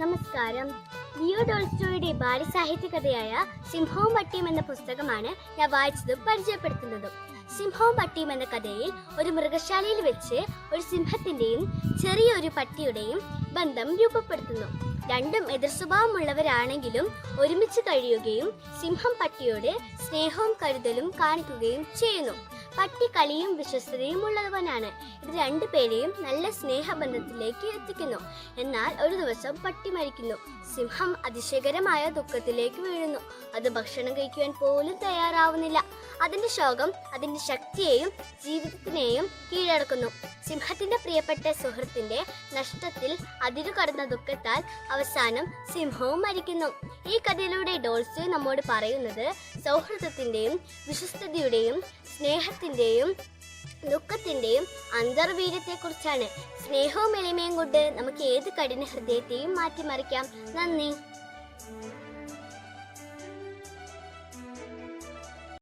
നമസ്കാരം. ലിയോ ഡോൾസ്റ്റോയുടെ ബാലസാഹിത്യ കഥയായ സിംഹവും പട്ടിയും എന്ന പുസ്തകമാണ് ഞാൻ വായിച്ചതും പരിചയപ്പെടുത്തുന്നതും. സിംഹവും പട്ടിയും എന്ന കഥയിൽ ഒരു മൃഗശാലയിൽ വെച്ച് ഒരു സിംഹത്തിന്റെയും ചെറിയൊരു പട്ടിയുടെയും ബന്ധം രൂപപ്പെടുത്തുന്നു. രണ്ടും എതിർ സ്വഭാവമുള്ളവരാണെങ്കിലും ഒരുമിച്ച് കഴിയുകയും സിംഹം പട്ടിയോട് സ്നേഹവും കരുതലും കാണിക്കുകയും ചെയ്യുന്നു. പട്ടി കളിയും വിശ്വസ്തതയും ഉള്ളവനാണ്. ഇത് രണ്ടുപേരെയും നല്ല സ്നേഹബന്ധത്തിലേക്ക് എത്തിക്കുന്നു. എന്നാൽ ഒരു ദിവസം പട്ടി മരിക്കുന്നു. സിംഹം അതിശയകരമായ ദുഃഖത്തിലേക്ക് വീഴുന്നു. അത് ഭക്ഷണം കഴിക്കുവാൻ പോലും തയ്യാറാവുന്നില്ല. അതിന്റെ ശോകം അതിന്റെ ശക്തിയെയും ജീവിതത്തിനെയും കീഴടക്കുന്നു. സിംഹത്തിന്റെ പ്രിയപ്പെട്ട സുഹൃത്തിന്റെ നഷ്ടത്തിൽ അതിരു കടന്ന ദുഃഖത്താൽ അവസാനം സിംഹവും മരിക്കുന്നു. ഈ കഥയിലൂടെ ഡോൾസ് നമ്മോട് പറയുന്നത് സൗഹൃദത്തിന്റെയും വിശ്വസ്തയുടെയും സ്നേഹത്തിന്റെയും ദുഃഖത്തിന്റെയും അന്തർവീര്യത്തെക്കുറിച്ചാണ്. സ്നേഹവും എളിമയും കൊണ്ട് നമുക്ക് ഏത് കഠിന ഹൃദയത്തെയും മാറ്റിമറിക്കാം. നന്ദി.